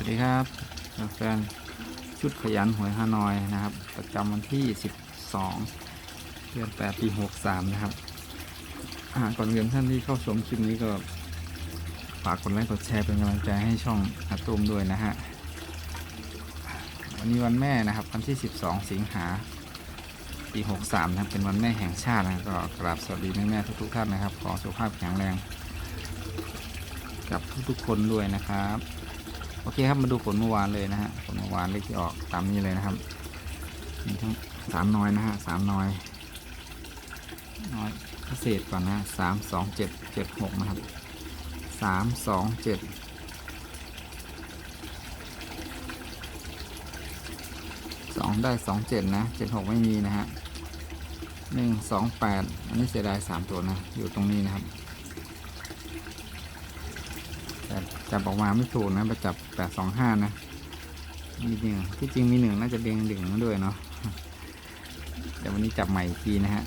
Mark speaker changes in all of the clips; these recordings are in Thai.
Speaker 1: วัสดีครับแฟนชุดขยันหวยฮานอยนะครับ ประจำวันที่ 12 เดือน 8 ปี 63 นะครับก่อนเรียนท่านที่เข้าชมคลิปนี้ก็ฝากกดไลค์กดแชร์เป็นกำลังใจให้ช่องอาตุมด้วยนะฮะวันนี้วันแม่นะครับ วันที่ 12 สิงหาปี 63 นะครับ เป็นวันแม่แห่งชาตินะก็กราบสวัสดีแม่ๆทุกๆท่านนะครับ ขอสุขภาพแข็งแรง กับทุกๆคนด้วยนะครับ อเคครับมาดูผลเมื่อวานเลยนะฮะผลเมื่อวานเลขที่ออกตามนี้เลยนะครับมีทั้งสามน้อยนะฮะสามน้อยน้อยพิเศษก่อนนะสามสองเจ็ดเจ็ดหกนะครับสามสองเจ็ดสองได้สองเจ็ดนะเจ็ดหกไม่มีนะฮะหนึ่งสองแปดอันนี้เสียดายสามตัวนะอยู่ตรงนี้นะครับ แต่จับออกมาไม่ถูกนะไปจับแปดสองห้านะมีหนึ่งที่จริงมีหนึ่งน่าจะเด้งดึงมาด้วยเนาะเดี๋ยววันนี้จับใหม่อีกทีนะฮะ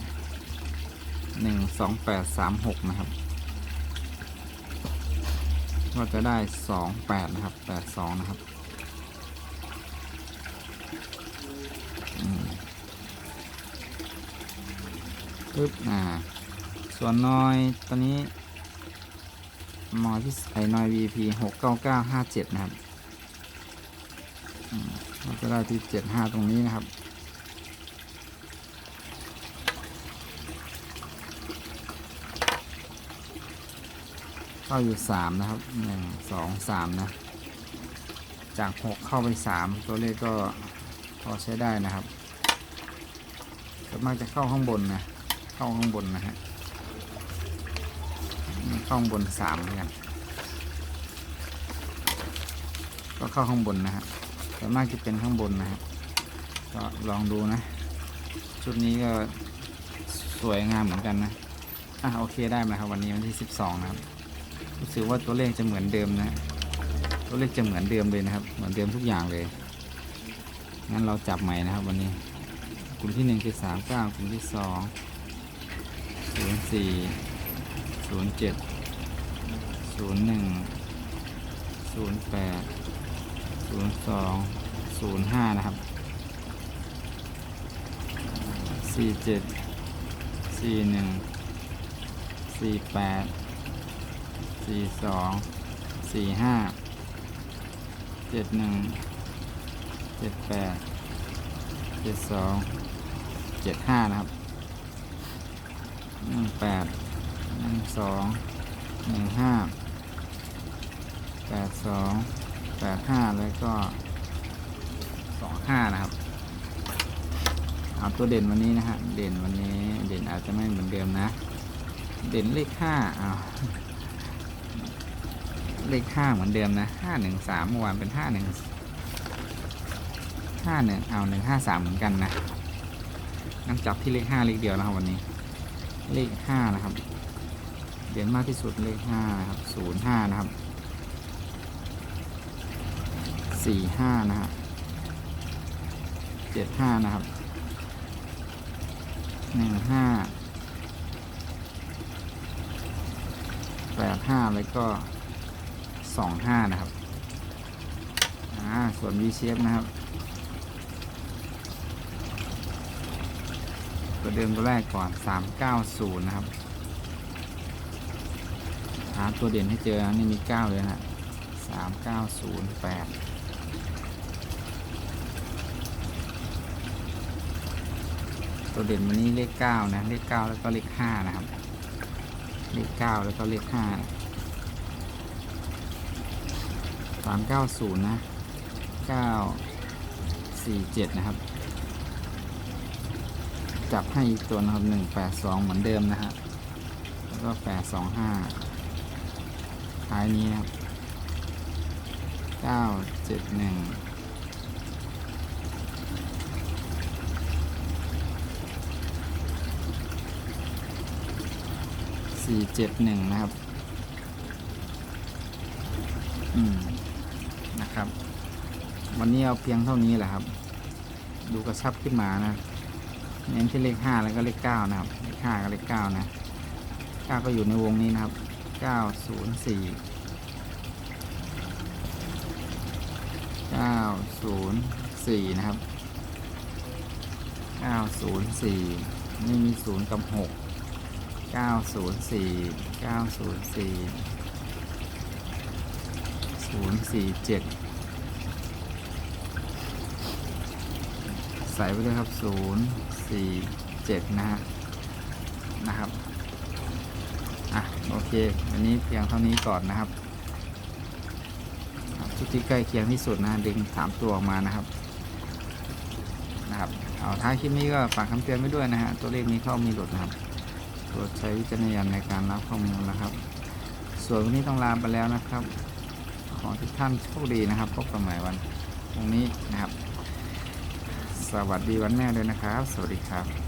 Speaker 1: หนึ่งสองแปดสามหกนะครับก็จะได้สองแปดนะครับแปดสองนะครับอืมปึ๊บอ่า ส่วนน้อยตอนนี้ มอที่ไอนอย VP หกเก้าเก้าห้าเจ็ดนะครับเราจะได้ที่เจ็ดห้าตรงนี้นะครับ เข้าอยู่สามนะครับหนึ่งสองสามนะ จากหกเข้าไปสามตัวเลขก็พอใช้ได้นะครับส่วนมากจะเข้าข้างบนนะ เข้าข้างบนนะฮะ เข้าข้างบนสามเหมือนกัน ก็เข้าข้างบนนะฮะส่มากจะเป็นข้างบนนะฮะก็ลองดูนะ ชุดนี้ก็สวยงามเหมือนกันนะอะโอเคได้ไหมครับวันนี้วันที่ 12 นะครับ รู้สึกว่าตัวเลขจะเหมือนเดิมนะ ตัวเลขจะเหมือนเดิมเลยนะครับ เหมือนเดิมทุกอย่างเลยงั้นเราจับใหม่นะครับ วันนี้กลุ่มที่1คือ39กลุ่มที่2 04 ศูนย์เจ็ดศูนย์หนึ่งศูนย์แปดศูนย์สองศูนย์ห้านะครับสี่เจ็ดสี่หนึ่งสี่แปดสี่สองสี่ห้าเจ็ดหนึ่งเจ็ดแปดเจ็ดสองเจ็ดห้านะครับหนึ่งแปด หนึ่งสองหนึ่งห้าแปดสองแปดห้าแล้วก็สองห้านะครับเอาตัวเด่นวันนี้นะฮะเด่นวันนี้เด่นอาจจะไม่เหมือนเดิมนะ เด่นเลขห้าเอาเลขห้าเหมือนเดิมนะห้าหนึ่งสามเมื่อวานเป็นห้าหนึ่งห้าหนึ่งเอาหนึ่งห้าสามเหมือนกันนะงั้นจับที่เลขห้าเลขเดียวนะครับวันนี้ เลขห้านะครับ เด่นมากที่สุดเลขห้านะครับศูนย์ห้านะครับสี่ห้านะครับเจ็ดห้านะครับหนึ่งห้าแปดห้าแล้วก็สองห้านะครับอ่าส่วน V shape นะครับตัวเดิมตัวแรกก่อน 390 นะครับาตัวเด่นให้เจอนะนี่มี9เลยนะ3908ตัวเด่นวันนี้เลข9นะ เลข9แล้วก็เลข5นะครับ เลข9แล้วก็เลข5 390นะ947นะครับ จับให้อีกตัวนะครับหนึ่งแปดสองเหมือนเดิมนะฮะแล้วก็แปดสองห้า ท้ายนี้นะครับเก้าเจ็ดหนึ่งสี่เจ็ดหนึ่งนะครับ อืม นะครับ วันนี้เอาเพียงเท่านี้แหละครับ ดูกระชับขึ้นมานะ เน้นที่เลขห้าแล้วก็เลขเก้านะครับ เลขห้ากับเลขเก้านะเก้าก็อยู่ในวงนี้นะครับ ก้าศูนย์สี่เก้าศูนย์สี่นะครับเก้าศูนย์สี่นี่มีศูนย์กับหกเก้าศูนย์สี่เก้าศูนย์สี่ศูนย์สี่เจ็ดใส่ไปเลยครับศูนย์สี่เจ็ดนะฮะนะครับ โอเควันนี้เพียงเท่านี้ก่อนนะครับชุดที่ใกล้เคียงที่สุดนะดึงสามตัวออกมานะครับนะครับเอาท้ายคลิปนี้ก็ฝากคำเตือนไว้ด้วยนะฮะตัวเลขมีเข้ามีหลุดนะครับโปรดใช้วิจารณญาณในการรับข้อมูลนะครับ ส่วนวันนี้ต้องลาไปแล้วนะครับ ขอทุกท่านโชคดีนะครับพบกันใหม่วันพรุ่งนี้นะครับ สวัสดีวันแม่ด้วยนะครับ สวัสดีครับ